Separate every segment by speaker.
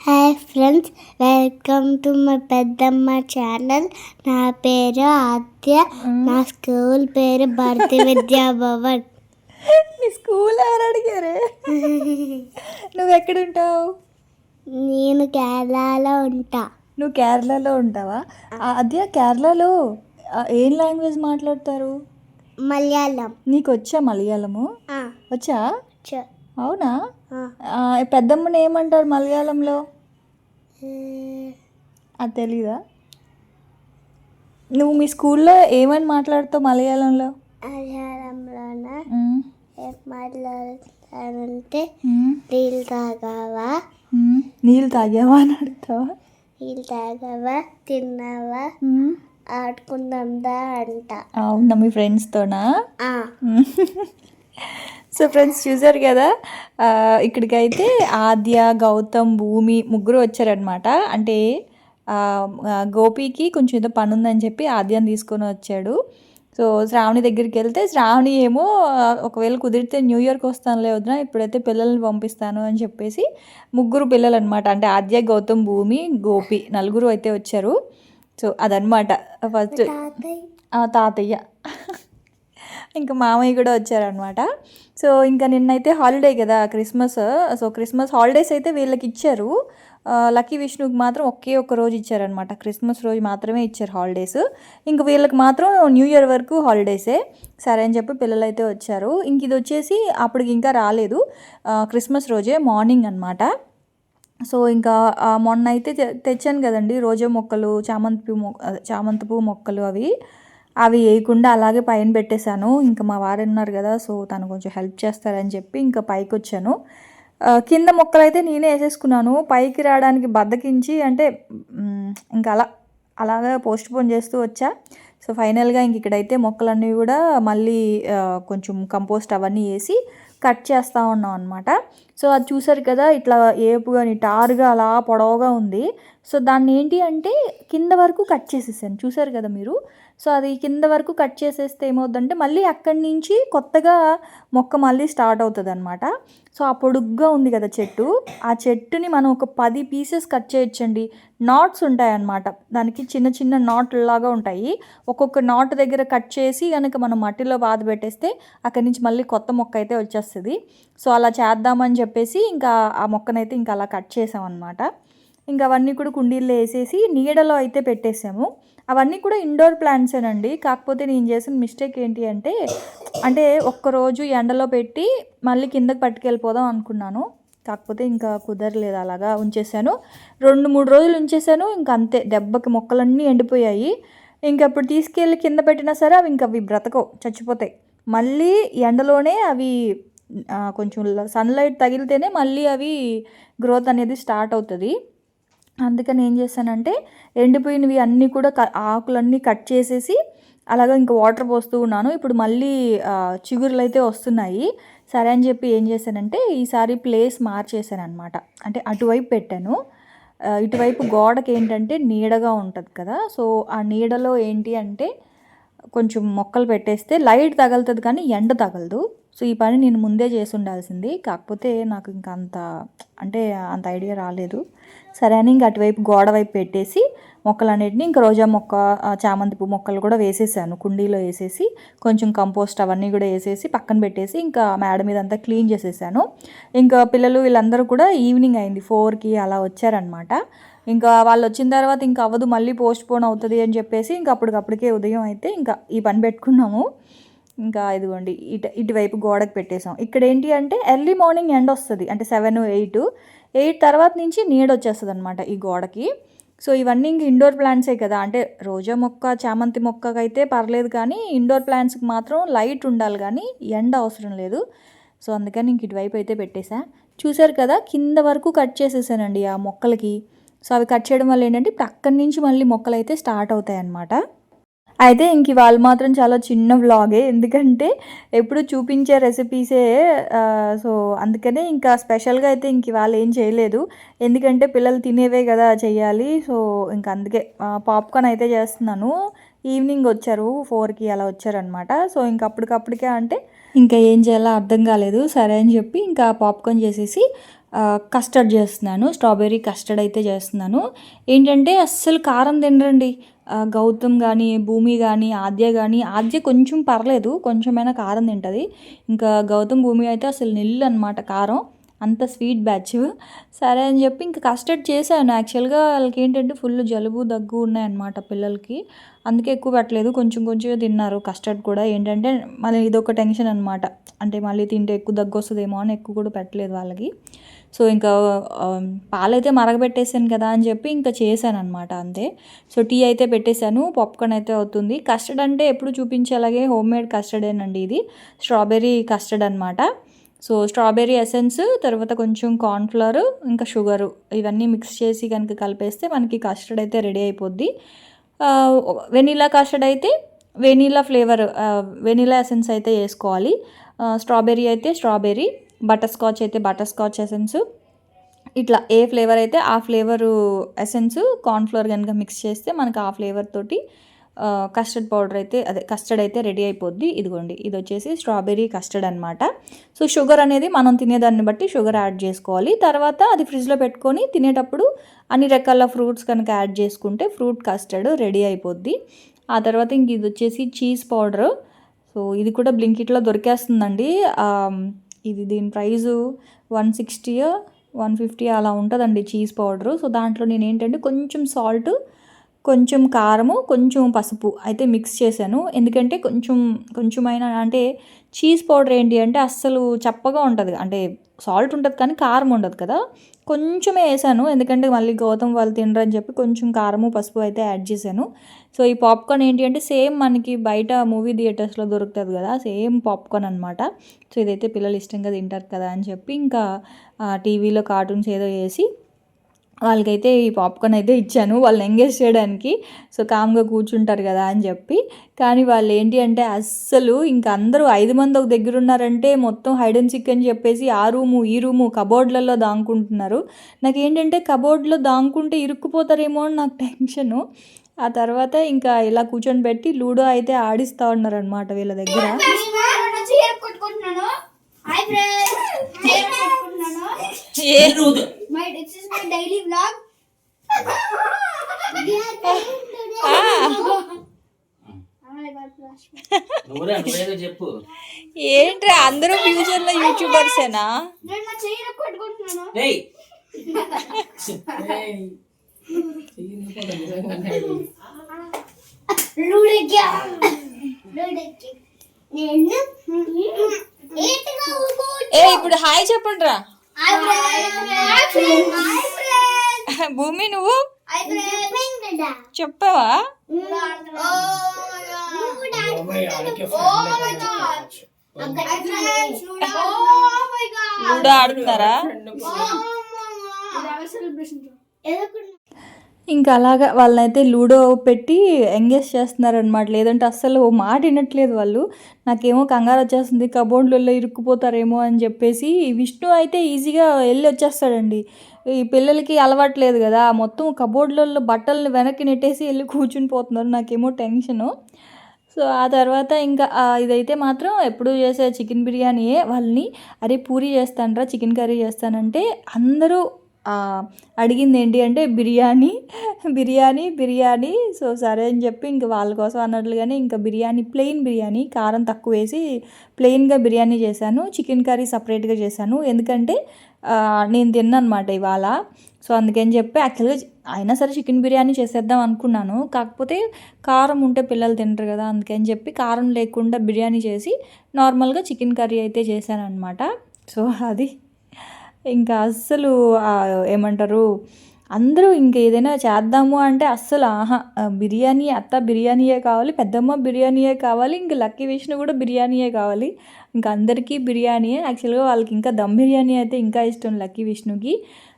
Speaker 1: Hi friends welcome to my పెద్దమ్మ channel నా పేరు ఆద్య. నా స్కూల్ పేరు భారతీ విద్యా భవన్.
Speaker 2: నీ స్కూల్ ఎవరు అడిగారే? నువ్వు ఎక్కడ ఉంటావు?
Speaker 1: నేను కేరళలో ఉంటా.
Speaker 2: నువ్వు కేరళలో ఉంటావా? ఆ, అదే కేరళలో ఏం లాంగ్వేజ్ మాట్లాడతారు?
Speaker 1: మలయాళం.
Speaker 2: నీకు వచ్చా? మలయాళము వచ్చా. అవునా? పెద్దమ్మని ఏమంటారు మలయాళంలో? అది తెలీదా? నువ్వు మీ స్కూల్లో ఏమని మాట్లాడుతావు మలయాళంలో?
Speaker 1: మలయాళంలోన. ఏం మాట్లాడతానంటే. నీళ్ళు తాగావా.
Speaker 2: నీళ్ళు తాగావా అని అడుగుతావా?
Speaker 1: నీళ్ళు తాగావా? తిన్నావా?
Speaker 2: మ్మ్.
Speaker 1: ఆడుకుందాందా అంట.
Speaker 2: అవునా మీ ఫ్రెండ్స్తోనా సో ఫ్రెండ్స్ చూసారు కదా ఇక్కడికైతే ఆద్య గౌతమ్ భూమి ముగ్గురు వచ్చారనమాట అంటే గోపికి కొంచెం ఏదో పని ఉందని చెప్పి ఆద్యాన్ని తీసుకొని వచ్చాడు. సో శ్రావణి దగ్గరికి వెళ్తే శ్రావణి ఏమో ఒకవేళ కుదిరితే న్యూ ఇయర్కి వస్తానులే వదిన ఇప్పుడైతే పిల్లల్ని పంపిస్తాను అని చెప్పేసి ముగ్గురు పిల్లలు అనమాట అంటే ఆద్య గౌతమ్ భూమి గోపి నలుగురు అయితే వచ్చారు. సో అదనమాట ఫస్ట్
Speaker 1: తాతయ్య.
Speaker 2: ఇంకా మామయ్య కూడా వచ్చారనమాట సో ఇంకా నిన్నైతే హాలిడే కదా క్రిస్మస్ సో క్రిస్మస్ హాలిడేస్ అయితే వీళ్ళకి ఇచ్చారు. లక్కీ విష్ణుకి మాత్రం ఒకే ఒక్క రోజు ఇచ్చారనమాట క్రిస్మస్ రోజు మాత్రమే ఇచ్చారు హాలిడేస్ ఇంక వీళ్ళకి మాత్రం న్యూ ఇయర్ వరకు హాలిడేసే సరే అని చెప్పి పిల్లలు అయితే వచ్చారు. ఇంక ఇది వచ్చేసి అప్పటికి ఇంకా రాలేదు. క్రిస్మస్ రోజే మార్నింగ్ అనమాట సో ఇంకా మొన్న అయితే తె- తెచ్చాను కదండి రోజా మొక్కలు చామంతి పువ్వు మొక్క చామంతి పువ్వు మొక్కలు అవి. అవి వేయకుండా అలాగే పైన పెట్టేశాను. ఇంకా మా వారు ఉన్నారు కదా సో తను కొంచెం హెల్ప్ చేస్తారని చెప్పి ఇంకా పైకి వచ్చాను. కింద మొక్కలు అయితే నేనే వేసేసుకున్నాను. పైకి రావడానికి బద్దకించి అంటే ఇంకా అలా అలాగా పోస్ట్ పోన్ చేస్తూ వచ్చా. సో ఫైనల్గా ఇంక ఇక్కడైతే మొక్కలన్నీ కూడా మళ్ళీ కొంచెం కంపోస్ట్ అవన్నీ వేసి కట్ చేస్తూ ఉన్నాం అనమాట సో అది చూసారు కదా ఇట్లా ఏపుగా టారుగా అలా పొడవుగా ఉంది. సో దాన్ని ఏంటి అంటే కింద వరకు కట్ చేసేసాను. చూసారు కదా మీరు? సో అది కింద వరకు కట్ చేసేస్తే ఏమవుతుందంటే మళ్ళీ అక్కడి నుంచి కొత్తగా మొక్క మళ్ళీ స్టార్ట్ అవుతుంది అనమాట సో ఆ పొడుగ్గా ఉంది కదా చెట్టు. ఆ చెట్టుని మనం ఒక పది పీసెస్ కట్ చేయొచ్చండి. నాట్స్ ఉంటాయన్నమాట. దానికి చిన్న చిన్న నాట్లాగా ఉంటాయి. ఒక్కొక్క నాట్ దగ్గర కట్ చేసి కనుక మనం మట్టిలో బాధ పెట్టేస్తే అక్కడి నుంచి మళ్ళీ కొత్త మొక్క అయితే వచ్చేస్తుంది. సో అలా చేద్దామని చెప్పేసి ఇంకా ఆ మొక్కనైతే ఇంకా అలా కట్ చేసామన్నమాట. ఇంకా అవన్నీ కూడా కుండీల్లో వేసేసి నీడలో అయితే పెట్టేసాము. అవన్నీ కూడా ఇండోర్ ప్లాంట్సేనండి కాకపోతే నేను చేసిన మిస్టేక్ ఏంటి అంటే అంటే ఒక్కరోజు ఎండలో పెట్టి మళ్ళీ కిందకి పట్టుకెళ్ళిపోదాం అనుకున్నాను. కాకపోతే ఇంకా కుదరలేదు అలాగా ఉంచేసాను. రెండు మూడు రోజులు ఉంచేసాను. ఇంకా అంతే దెబ్బకి మొక్కలన్నీ ఎండిపోయాయి. ఇంకప్పుడు తీసుకెళ్ళి కింద పెట్టినా సరే అవి ఇంకా అవి బ్రతకవు చచ్చిపోతాయి. మళ్ళీ ఎండలోనే అవి కొంచెం సన్లైట్ తగిలితేనే మళ్ళీ అవి గ్రోత్ అనేది స్టార్ట్ అవుతుంది. అందుకని ఏం చేశానంటే ఎండిపోయినవి అన్నీ కూడా క ఆకులన్నీ కట్ చేసేసి అలాగా ఇంకా వాటర్ పోస్తూ ఉన్నాను. ఇప్పుడు మళ్ళీ చిగురులు అయితే వస్తున్నాయి. సరే అని చెప్పి ఏం చేశానంటే ఈసారి ప్లేస్ మార్చేసాను అనమాట అంటే అటువైపు పెట్టాను. ఇటువైపు గోడకి ఏంటంటే నీడగా ఉంటుంది కదా. సో ఆ నీడలో ఏంటి అంటే కొంచెం మొక్కలు పెట్టేస్తే లైట్ తగులుతుంది కానీ ఎండ తగలదు. సో ఈ పని నేను ముందే చేసి ఉండాల్సింది కాకపోతే నాకు ఇంకా అంత అంటే అంత ఐడియా రాలేదు. సరే అని ఇంకా అటువైపు గోడ వైపు పెట్టేసి మొక్కలన్నిటిని ఇంకా రోజా మొక్క చామంతి పువ్వు మొక్కలు కూడా వేసేసాను. కుండీలో వేసేసి కొంచెం కంపోస్ట్ అవన్నీ కూడా వేసేసి పక్కన పెట్టేసి ఇంకా మేడ మీద అంతా క్లీన్ చేసేసాను. ఇంకా పిల్లలు వీళ్ళందరూ కూడా ఈవినింగ్ అయింది. ఫోర్కి అలా వచ్చారనమాట ఇంకా వాళ్ళు వచ్చిన తర్వాత ఇంకా అవ్వదు మళ్ళీ పోస్ట్ పోన్ అవుతుంది అని చెప్పేసి ఇంకా అప్పటికప్పటికే ఉదయం అయితే ఇంకా ఈ పని పెట్టుకున్నాము. ఇంకా ఇదిగోండి ఇటు ఇటువైపు గోడకు పెట్టేసాం ఇక్కడ ఏంటి అంటే ఎర్లీ మార్నింగ్ ఎండ్ వస్తుంది. అంటే సెవెన్ ఎయిట్ ఎయిట్ తర్వాత నుంచి నీడ వచ్చేస్తుంది అనమాట ఈ గోడకి. సో ఇవన్నీ ఇంక ఇండోర్ ప్లాంట్సే కదా. అంటే రోజా మొక్క చామంతి మొక్కకైతే పర్లేదు కానీ ఇండోర్ ప్లాంట్స్కి మాత్రం లైట్ ఉండాలి కానీ ఎండ అవసరం లేదు. సో అందుకని ఇంక ఇటువైపు అయితే పెట్టేశా. చూసారు కదా కింద వరకు కట్ చేసేసానండి ఆ మొక్కలకి. సో అవి కట్ చేయడం వల్ల ఏంటంటే ఇప్పుడు అక్కడి నుంచి మళ్ళీ మొక్కలు అయితే స్టార్ట్ అవుతాయి అన్నమాట అయితే ఇంక ఇవాళ మాత్రం చాలా చిన్న వ్లాగే ఎందుకంటే ఎప్పుడు చూపించే రెసిపీసే సో అందుకనే ఇంకా స్పెషల్గా అయితే ఇంక ఇవాళ ఏం చేయలేదు. ఎందుకంటే పిల్లలు తినేవే కదా చెయ్యాలి. సో ఇంక అందుకే పాప్కార్న్ అయితే చేస్తున్నాను. ఈవినింగ్ వచ్చారు ఫోర్కి అలా వచ్చారనమాట సో ఇంక అప్పటికప్పటికే అంటే ఇంకా ఏం చేయాలో అర్థం కాలేదు. సరే అని చెప్పి ఇంకా పాప్కార్న్ చేసేసి కస్టర్డ్ చేస్తున్నాను. స్ట్రాబెర్రీ కస్టర్డ్ అయితే చేస్తున్నాను. ఏంటంటే అస్సలు కారం తినరండి. గౌతమ్ కానీ భూమి కానీ ఆద్య కానీ ఆద్య కొంచెం పర్లేదు కొంచెమైనా కారం తింటుంది. ఇంకా గౌతమ్ భూమి అయితే అసలు నిల్లు అనమాట కారం అంత స్వీట్ బ్యాచ్. సరే అని చెప్పి ఇంకా కస్టర్డ్ చేశాను. యాక్చువల్గా వాళ్ళకి ఏంటంటే ఫుల్ జలుబు దగ్గు ఉన్నాయన్నమాట పిల్లలకి. అందుకే ఎక్కువ పెట్టలేదు కొంచెం కొంచెం తిన్నారు కస్టర్డ్ కూడా. ఏంటంటే మళ్ళీ ఇదొక టెన్షన్ అనమాట అంటే మళ్ళీ తింటే ఎక్కువ దగ్గు వస్తుందేమో అని ఎక్కువ కూడా పెట్టలేదు వాళ్ళకి. సో ఇంకా పాలైతే మరగబెట్టేసాను కదా అని చెప్పి ఇంకా చేశాను అనమాట అంతే. సో టీ అయితే పెట్టేశాను పాప్కార్న్ అయితే అవుతుంది. కస్టర్డ్ అంటే ఎప్పుడు చూపించేలాగే హోమ్ మేడ్ కస్టర్డేనండి ఇది. స్ట్రాబెర్రీ కస్టర్డ్ అనమాట సో స్ట్రాబెర్రీ ఎసెన్స్ తర్వాత కొంచెం కార్న్ఫ్లవర్ ఇంకా షుగరు ఇవన్నీ మిక్స్ చేసి కనుక కలిపేస్తే మనకి కస్టర్డ్ అయితే రెడీ అయిపోద్ది. వెనీలా కస్టర్డ్ అయితే వెనీలా ఫ్లేవర్ వెనీలా ఎసెన్స్ అయితే వేసుకోవాలి. స్ట్రాబెర్రీ అయితే స్ట్రాబెర్రీ. బటర్ స్కాచ్ అయితే బటర్ స్కాచ్ ఎసెన్స్ ఇట్లా ఏ ఫ్లేవర్ అయితే ఆ ఫ్లేవరు ఎసెన్స్ కార్న్ఫ్లోర్ కనుక మిక్స్ చేస్తే మనకు ఆ ఫ్లేవర్ తోటి కస్టర్డ్ పౌడర్ అయితే అదే కస్టర్డ్ అయితే రెడీ అయిపోద్ది. ఇదిగోండి ఇది వచ్చేసి స్ట్రాబెర్రీ కస్టర్డ్ అనమాట సో షుగర్ అనేది మనం తినేదాన్ని బట్టి షుగర్ యాడ్ చేసుకోవాలి. తర్వాత అది ఫ్రిడ్జ్లో పెట్టుకొని తినేటప్పుడు అన్ని రకాల ఫ్రూట్స్ కనుక యాడ్ చేసుకుంటే ఫ్రూట్ కస్టర్డ్ రెడీ అయిపోద్ది. ఆ తర్వాత ఇంక ఇది వచ్చేసి చీజ్ పౌడర్ సో ఇది కూడా బ్లింకిట్లో దొరికేస్తుందండి. ఇది దీని price one sixty one fifty అలా ఉంటుందండి చీజ్ పౌడరు. సో దాంట్లో నేను ఏంటంటే కొంచెం సాల్ట్ కొంచెం కారము కొంచెం పసుపు అయితే మిక్స్ చేశాను. ఎందుకంటే కొంచెం కొంచెమైనా అంటే చీజ్ పౌడర్ ఏంటి అంటే అస్సలు చప్పగా ఉంటుంది. అంటే సాల్ట్ ఉంటుంది కానీ కారం ఉండదు కదా. కొంచెమే వేసాను. ఎందుకంటే మళ్ళీ గౌతమ్ వాళ్ళు తినరని చెప్పి కొంచెం కారము పసుపు అయితే యాడ్ చేశాను. సో ఈ పాప్కార్న్ ఏంటి అంటే సేమ్ మనకి బయట మూవీ థియేటర్స్లో దొరుకుతుంది కదా సేమ్ పాప్కార్న్ అనమాట సో ఇదైతే పిల్లలు ఇష్టంగా తింటారు కదా అని చెప్పి ఇంకా టీవీలో కార్టూన్స్ ఏదో వేసి వాళ్ళకైతే ఈ పాప్కార్న్ అయితే ఇచ్చాను. వాళ్ళని ఎంగేజ్ చేయడానికి. సో కామ్గా కూర్చుంటారు కదా అని చెప్పి. కానీ వాళ్ళు ఏంటి అంటే అస్సలు ఇంకా అందరూ ఐదు మంది ఒక దగ్గర ఉన్నారంటే మొత్తం హైడ్ అండ్ సిక్ అని చెప్పేసి ఆ రూము ఈ రూము కబోర్డ్లలో దాంకుంటున్నారు. నాకు ఏంటంటే కబోర్డ్లో దాంకుంటే ఇరుక్కుపోతారేమో అని నాకు టెన్షను. ఆ తర్వాత ఇంకా ఇలా కూర్చొని పెట్టి లూడో అయితే ఆడిస్తూ ఉన్నారనమాట వీళ్ళ దగ్గర.
Speaker 1: Hi friends my this is my daily vlog
Speaker 3: చెప్పు.
Speaker 2: ఏంట్రా అందరూ ఫ్యూచర్లో యూట్యూబర్సేనా
Speaker 1: నేను
Speaker 2: ఏ ఇప్పుడు హాయ్ చెప్పండి రా భూమి నువ్వు? చెప్పావా? లూడో ఆడుతున్నారా ఇంకా అలాగా వాళ్ళనైతే లూడో పెట్టి ఎంగేజ్ చేస్తున్నారనమాట లేదంటే అస్సలు ఓ మాట వినట్లేదు వాళ్ళు. నాకేమో కంగారు వచ్చేస్తుంది. కబోర్డ్లలో ఇరుక్కుపోతారేమో అని చెప్పేసి విష్ణు అయితే ఈజీగా వెళ్ళి వచ్చేస్తాడండి. ఈ పిల్లలకి అలవాట్లేదు కదా. మొత్తం కబోర్డ్లలో బట్టలను వెనక్కి నెట్టేసి వెళ్ళి కూర్చుని పోతున్నారు. నాకేమో టెన్షను. సో ఆ తర్వాత ఇంకా ఇదైతే మాత్రం ఎప్పుడు చేసే చికెన్ బిర్యానీయే. వాళ్ళని అరే పూరి చేస్తానరా చికెన్ కర్రీ చేస్తానంటే అందరూ అడిగింది ఏంటి అంటే బిర్యానీ బిర్యానీ బిర్యానీ. సో సరే అని చెప్పి ఇంక వాళ్ళ కోసం అన్నట్లుగానే ఇంకా బిర్యానీ ప్లెయిన్ బిర్యానీ కారం తక్కువ వేసి ప్లెయిన్గా బిర్యానీ చేశాను. చికెన్ కర్రీ సపరేట్గా చేశాను. ఎందుకంటే నేను తిన్నాను అనమాట ఇవాళ. సో అందుకని చెప్పి యాక్చువల్గా అయినా సరే చికెన్ బిర్యానీ చేసేద్దాం అనుకున్నాను. కాకపోతే కారం ఉంటే పిల్లలు తింటారు కదా అందుకని చెప్పి కారం లేకుండా బిర్యానీ చేసి నార్మల్గా చికెన్ కర్రీ అయితే చేశాను అనమాట సో అది. ఇంకా అస్సలు ఏమంటారు అందరూ ఇంకా ఏదైనా చేద్దాము అంటే అస్సలు ఆహా బిర్యానీ అత్త బిర్యానీయే కావాలి పెద్దమ్మ బిర్యానీయే కావాలి ఇంక లక్కీ విష్ణు కూడా బిర్యానీయే కావాలి. ఇంకా అందరికీ బిర్యానీయే యాక్చువల్గా వాళ్ళకి ఇంకా దమ్ బిర్యానీ అయితే ఇంకా ఇష్టం లక్కీ విష్ణుకి.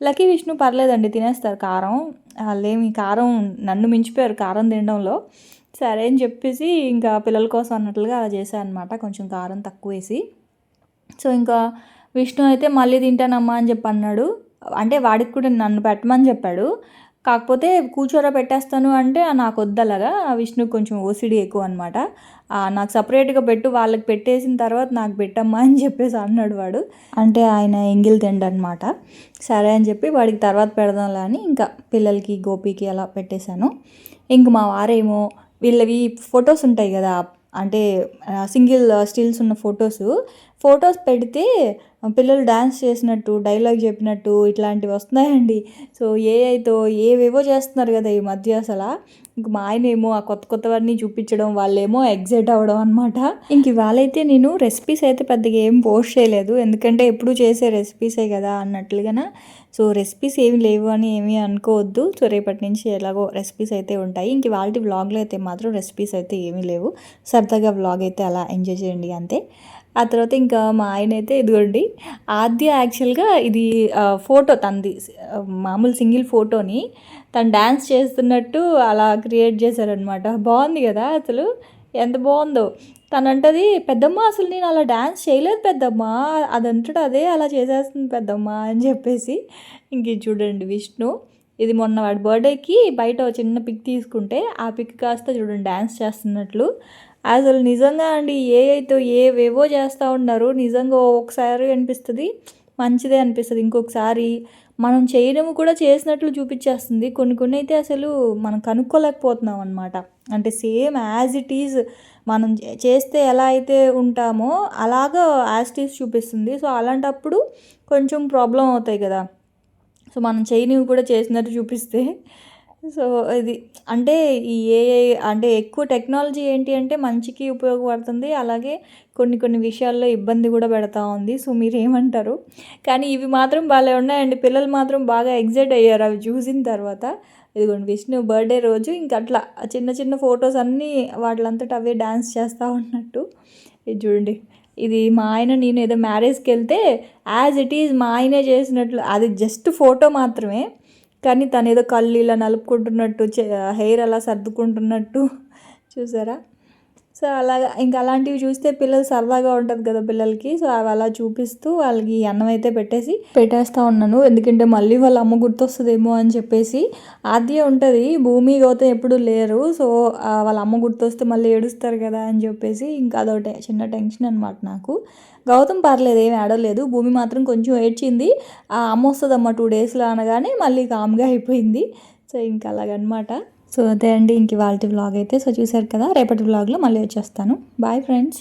Speaker 2: లక్కీ విష్ణు పర్లేదండి తినేస్తారు కారం. వాళ్ళేమి కారం నన్ను మించిపోయారు కారం తినడంలో. సరే అని చెప్పేసి ఇంకా పిల్లల కోసం అన్నట్లుగా అలా చేశాను అనమాట కొంచెం కారం తక్కువ వేసి సో ఇంకా విష్ణు అయితే మళ్ళీ తింటానమ్మా అని చెప్పి అన్నాడు అంటే వాడికి కూడా నన్ను పెట్టమని చెప్పాడు. కాకపోతే కూర్చోరా పెట్టేస్తాను అంటే నాకు వద్దలాగా విష్ణు కొంచెం ఓసిడి ఎక్కువ అనమాట నాకు సపరేట్గా పెట్టు వాళ్ళకి పెట్టేసిన తర్వాత నాకు పెట్టమ్మా అని చెప్పేసి అన్నాడు వాడు. అంటే ఆయన ఎంగిల్ తిండనమాట సరే అని చెప్పి వాడికి తర్వాత పెడదాంలా అని ఇంకా పిల్లలకి గోపికి అలా పెట్టేశాను. ఇంక మా వారేమో వీళ్ళవి ఫొటోస్ ఉంటాయి కదా అంటే సింగిల్ స్టిల్స్ ఉన్న ఫొటోస్. ఫొటోస్ పెడితే పిల్లలు డ్యాన్స్ చేసినట్టు డైలాగ్ చెప్పినట్టు ఇట్లాంటివి వస్తున్నాయండి. సో ఏఐతో ఏవేవో చేస్తున్నారు కదా ఈ మధ్య అసలు. ఇంక మా ఆయన ఏమో ఆ కొత్త కొత్తవన్నీ చూపించడం వాళ్ళేమో ఎగ్జైట్ అవ్వడం అనమాట ఇంక ఇవాళైతే నేను రెసిపీస్ అయితే పెద్దగా ఏం పోస్ట్ చేయలేదు. ఎందుకంటే ఎప్పుడు చేసే రెసిపీసే కదా అన్నట్లుగా సో రెసిపీస్ ఏమి లేవు అని ఏమీ అనుకోవద్దు. సో రేపటి నుంచి ఎలాగో రెసిపీస్ అయితే ఉంటాయి. ఇంక వాళ్ళ వ్లాగ్లో అయితే మాత్రం రెసిపీస్ అయితే ఏమీ లేవు. సరదాగా వ్లాగ్ అయితే అలా ఎంజాయ్ చేయండి అంతే. ఆ తర్వాత ఇంకా మా ఆయన అయితే ఇదిగోండి ఆద్య యాక్చువల్గా ఇది ఫోటో తనది మామూలు సింగిల్ ఫోటోని తను డ్యాన్స్ చేస్తున్నట్టు అలా క్రియేట్ చేశారనమాట బాగుంది కదా అసలు? ఎంత బాగుందో. తను అంటది పెద్దమ్మ అసలు నేను అలా డ్యాన్స్ చేయలేదు పెద్దమ్మ అదంతటా అదే అలా చేసేస్తుంది పెద్దమ్మ అని చెప్పేసి ఇంక చూడండి విష్ణు. ఇది మొన్న వాడి బర్త్డేకి బయట చిన్న పిక్ తీసుకుంటే ఆ పిక్ కాస్త చూడండి డ్యాన్స్ చేస్తున్నట్లు. అసలు నిజంగా అండి ఏఐతో ఏవేవో చేస్తూ ఉన్నారు నిజంగా ఒకసారి అనిపిస్తుంది మంచిదే అనిపిస్తుంది. ఇంకొకసారి మనం చేయడం కూడా చేసినట్లు చూపించేస్తుంది. కొన్ని కొన్ని అయితే అసలు మనం కనుక్కోలేకపోతున్నాం అనమాట అంటే సేమ్ యాజ్ ఇట్ ఈజ్ మనం చేస్తే ఎలా అయితే ఉంటామో అలాగా యాజ్ ఇట్ ఈజ్ చూపిస్తుంది. సో అలాంటప్పుడు కొంచెం ప్రాబ్లం అవుతాయి కదా. సో మనం చేయనివి కూడా చేసినట్టు చూపిస్తే సో ఇది అంటే ఈ ఏఐ అంటే ఎక్కువ టెక్నాలజీ ఏంటి అంటే మంచికి ఉపయోగపడుతుంది. అలాగే కొన్ని కొన్ని విషయాల్లో ఇబ్బంది కూడా పెడతా ఉంది. సో మీరు ఏమంటారు కానీ ఇవి మాత్రం బాగా ఉన్నాయండి. పిల్లలు మాత్రం బాగా ఎగ్జైట్ అయ్యారు అవి చూసిన తర్వాత. ఇదిగోండి విష్ణు బర్త్డే రోజు ఇంక అట్లా చిన్న చిన్న ఫొటోస్ అన్నీ వాటిలంతటా అవే డ్యాన్స్ చేస్తూ ఉన్నట్టు. ఇది చూడండి. ఇది మా ఆయన నేను ఏదో మ్యారేజ్కి వెళ్తే యాజ్ ఇట్ ఈజ్ మా ఆయనే చేసినట్లు అది జస్ట్ ఫోటో మాత్రమే. కానీ తను ఏదో కళ్ళు ఇలా నలుపుకుంటున్నట్టు హెయిర్ అలా సర్దుకుంటున్నట్టు చూసారా? సో అలాగా ఇంకా అలాంటివి చూస్తే పిల్లలు సరదాగా ఉంటుంది కదా పిల్లలకి. సో అవి అలా చూపిస్తూ వాళ్ళకి అన్నం అయితే పెట్టేసి పెట్టేస్తూ ఉన్నాను. ఎందుకంటే మళ్ళీ వాళ్ళ అమ్మ గుర్తొస్తుందేమో అని చెప్పేసి ఆద్య ఉంటుంది. భూమి గౌతమ్ ఎప్పుడు లేరు. సో వాళ్ళ అమ్మ గుర్తొస్తే మళ్ళీ ఏడుస్తారు కదా అని చెప్పేసి ఇంకా అదో చిన్న టెన్షన్ అనమాట నాకు. గౌతమ్ పర్లేదు ఏమి ఆడలేదు భూమి మాత్రం కొంచెం ఏడ్చింది. ఆ అమ్మ వస్తుందమ్మ టూ డేస్లో అనగానే మళ్ళీ కామ్గా అయిపోయింది. సో ఇంకా అలాగనమాట సో అదే అండి. ఇంక వాళ్ళ వ్లాగ్ అయితే. సో చూసారు కదా రేపటి వ్లాగ్లో మళ్ళీ వచ్చేస్తాను. Bye friends